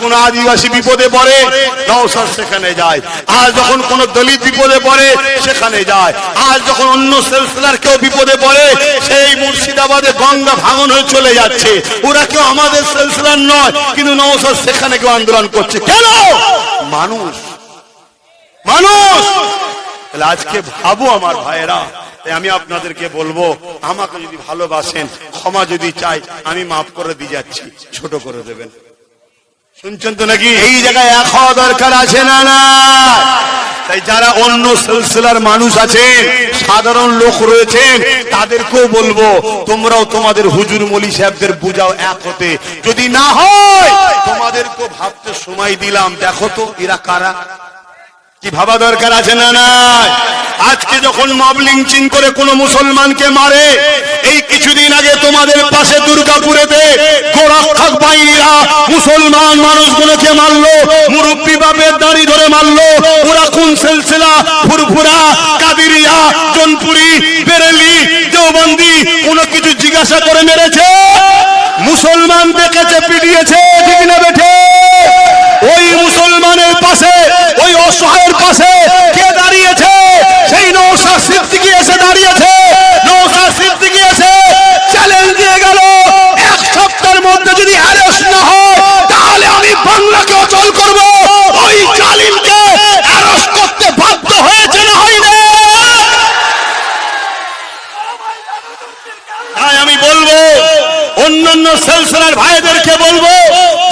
কোন আদিবাসী বিপদে পড়ে নওসাদ সেখানে যায়। আজ যখন কোন দলিত বিপদে পড়ে, সেখানে যায়। আজ যখন অন্য সেলসেলার কেউ বিপদে পড়ে, সেই মুর্শিদাবাদে গঙ্গা ভাঙন হয়ে চলে যাচ্ছে। ওরা কেউ আমাদের সেলসেলার নয়, কিন্তু নওসাদ সেখানে কেউ আন্দোলন করছে। কেন? মানুষ। মানুষ। আজকে ভাবো আমার ভাইয়েরা আমি আপনাদেরকে বলব, আমাকে যদি ভালোবাসেন, ক্ষমা যদি চাই আমি মাফ করে দিয়ে যাচ্ছি। ছোট করে দেবেন। শুনছেন তো নাকি? এই জায়গায় এক হওয়া দরকার আছে না না? তাই যারা অন্য সিলসিলার মানুষ সাধারণ লোক রয়েছেন তাদেরকেও বলব, তোমরাও তোমাদের হুজুর মলি সাহেবদের বুঝাও এক হতে। যদি না হয় তোমাদেরকে ভাবতে সময় দিলাম। দেখো তো এরা কারা? কি ভাবা দরকার আছে না নাই আজকে যখন মবলিং চিন করে কোন মুসলমানকে মারে, এই কিছুদিন আগে তোমাদের পাশে দুর্গাপুরেতে গোরক্ষক বাহিনীরা মুসলমান মানুষগুলোকে মারলো, মুরব্বী বাপের দাড়ি ধরে মারলো। ওরা কোন সিলসিলা, ফুরফুরা, কাদিরিয়া, জনপুরি, বেরেলি, দেওবন্দি, কোনো কিছু জিজ্ঞাসা করে মেরেছে। মুসলমান দেখেছে, পিটিয়েছে, ঠিক না বেঠে? ওই মুসলমানের পাশে, ওই অসহায়ের পাশে কে দাঁড়িয়েছে সেই নৌসা সিদ্দিকি এসে দাঁড়িয়েছে নৌসা সিদ্দিকি এসে চ্যালেঞ্জ দিয়ে গেল এক সপ্তাহের মধ্যে যদি অ্যারেস্ট না হয় তাহলে আমি বাংলাকে অচল করব। ওই জালিমকে করতে বাধ্য হয়েছে না তাই আমি বলব, অন্যান্য সেলসেলার ভাইদেরকে বলব,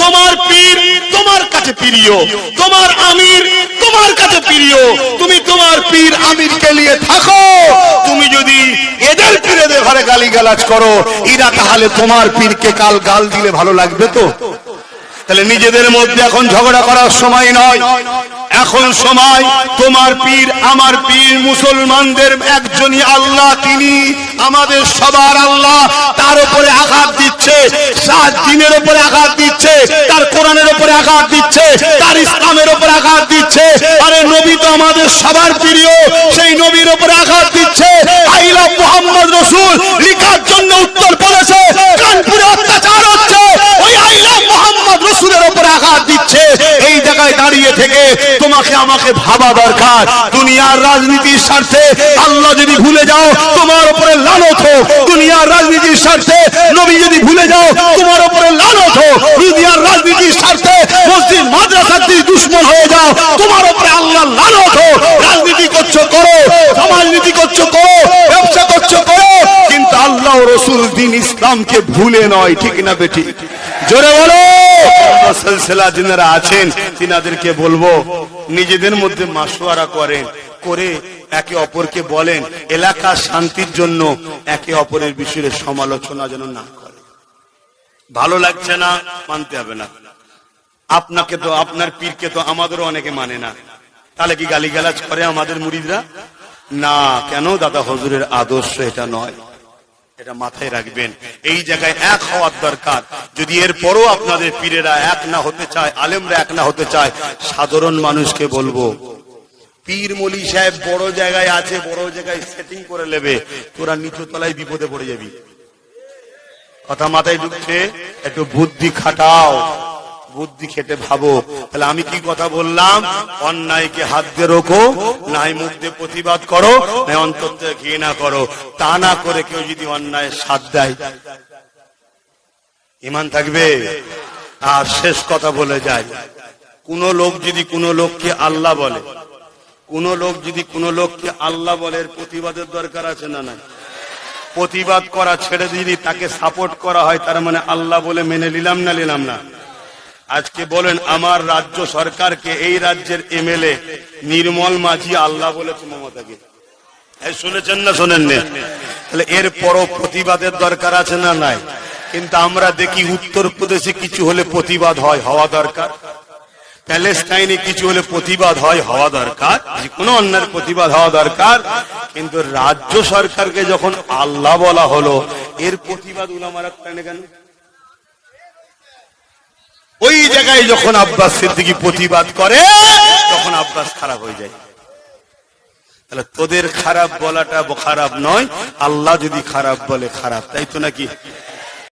তোমার পীর তোমার কাছে প্রিয়, তোমার আমির তোমার কাছে প্রিয়, তুমি তোমার পীর আমিরকে নিয়ে থাকো। তুমি যদি এদের পীরেদের ঘরে গালি গালাজ করো, এরা তাহলে তোমার পীরকে কাল গাল দিলে ভালো লাগবে তো? তাহলে নিজেদের মধ্যে এখন ঝগড়া করার সময় নয়। এখন সময় তোমার পীর, আমার পীর, মুসলমানদের একজনই আল্লাহ, তিনি আমাদের সবার আল্লাহ। তার উপরে আঘাত দিচ্ছে, সাত দিনের উপরে আঘাত দিচ্ছে, তার কোরআনের উপরে আঘাত দিচ্ছে, তার ইসলামের উপরে আঘাত দিচ্ছে। আরে নবী তো আমাদের সবার প্রিয়, সেই নবীর উপরে আঘাত দিচ্ছে। আইলা মোহাম্মদ রসুল লিখার জন্য উত্তর প্রদেশে কানপুরে অত্যাচার হচ্ছে ওই আইলা মোহাম্মদ রসুলের উপরে আঘাত দিচ্ছে এই জায়গায় দাঁড়িয়ে থেকে তোমাকে আমাকে ভাবা দরকার। দুনিয়ার রাজনীতির স্বার্থে আল্লাহ যদি ভুলে যাও, তোমার উপরে লানত হোক। দুনিয়ার রাজনীতির স্বার্থে নবী যদি ভুলে যাও, তোমার উপরে লানত হোক। দুনিয়ার রাজনীতির স্বার্থে মসজিদ, মাদ্রাসার যদি দুশ্মন হয়ে যাও, তোমার উপরে আল্লাহ লানত হোক। রাজনীতি করছ, করো। সমাজনীতি করছ, করো। ব্যবসা করছ, করো। কিন্তু আল্লাহ রসুল দিন ইসলামকে ভুলে নয়, ঠিক না বেটি জোরে বলো। সিলসিলা যিনারা আছেন, তিনাদেরকে বলব, নিজেদের মধ্যে মাসোয়ারা করেন, করে একে অপরকে বলেন, এলাকা শান্তির জন্য একে অপরের বিষয়ে সমালোচনা যেন না করে। ভালো লাগছে না, মানতে হবে না। আপনাকে তো, আপনার পীরকে তো আমাদেরও অনেকে মানে না। তাহলে কি গালিগালাজ করে আমাদের মুরিদরা? না, কেন দাদা হজুরের আদর্শ এটা নয়। এটা মাথায় রাখবেন। এই জায়গায় এক হওয়ার দরকার। যদি এরপরও আপনাদের পীরেরা এক না হতে চায়, আলেমরা এক না হতে চায়, সাধারণ মানুষকে বলব, পীর মলি সাহেব বড় জায়গায় আছে, বড় জায়গায় সেটিং করে নেবে, তোরা নিচু তলায় বিপদে পড়ে যাবি। কথা মাথায় ঢুকছে, একটু বুদ্ধি খাটাও। বুদ্ধি খেটে ভাবো। তাহলে আমি কি কথা বললাম? অন্যায়কে হাত দিয়ে রোখো নাই মুখ দিয়ে প্রতিবাদ করো, নাই অন্তর ঘৃণা করো। তা না করে কেউ যদি অন্যায় সাথ দেয়। ইমান থাকবে? আর শেষ কথা বলে যায়। কোন লোক যদি কোন লোককে আল্লাহ বলে, কোন লোক যদি কোন লোককে আল্লাহ বলে প্রতিবাদের দরকার আছে না না প্রতিবাদ করা ছেড়ে যদি তাকে সাপোর্ট করা হয়, তার মানে আল্লাহ বলে মেনে নিলাম না নিলাম না। আজকে বলেন, আমার রাজ্য সরকারকে এই রাজ্যের এমএলএ নির্মল মাঝি আল্লাহ বলেছে মমতাকে। শুনেছেন না শোনেন তাহলে এর পরও প্রতিবাদের দরকার আছে না নাই? কিন্তু আমরা দেখি উত্তর প্রদেশে কিছু হলে প্রতিবাদ হয়, হওয়া দরকার। প্যালেস্টাইনে কিছু হলে প্রতিবাদ হয়, হওয়া দরকার। যে কোনো অন্যের প্রতিবাদ হওয়া দরকার। কিন্তু রাজ্য সরকারকে যখন আল্লাহ বলা হলো, এর প্রতিবাদ উলামারা কেন? ওই জায়গায় যখন আব্বাস সিদ্দিকি প্রতিবাদ করে, তখন আব্বাস খারাপ হয়ে যায়। তাহলে তোদের খারাপ বলাটা খারাপ নয়, আল্লাহ যদি খারাপ বলে খারাপ, তাই তো নাকি?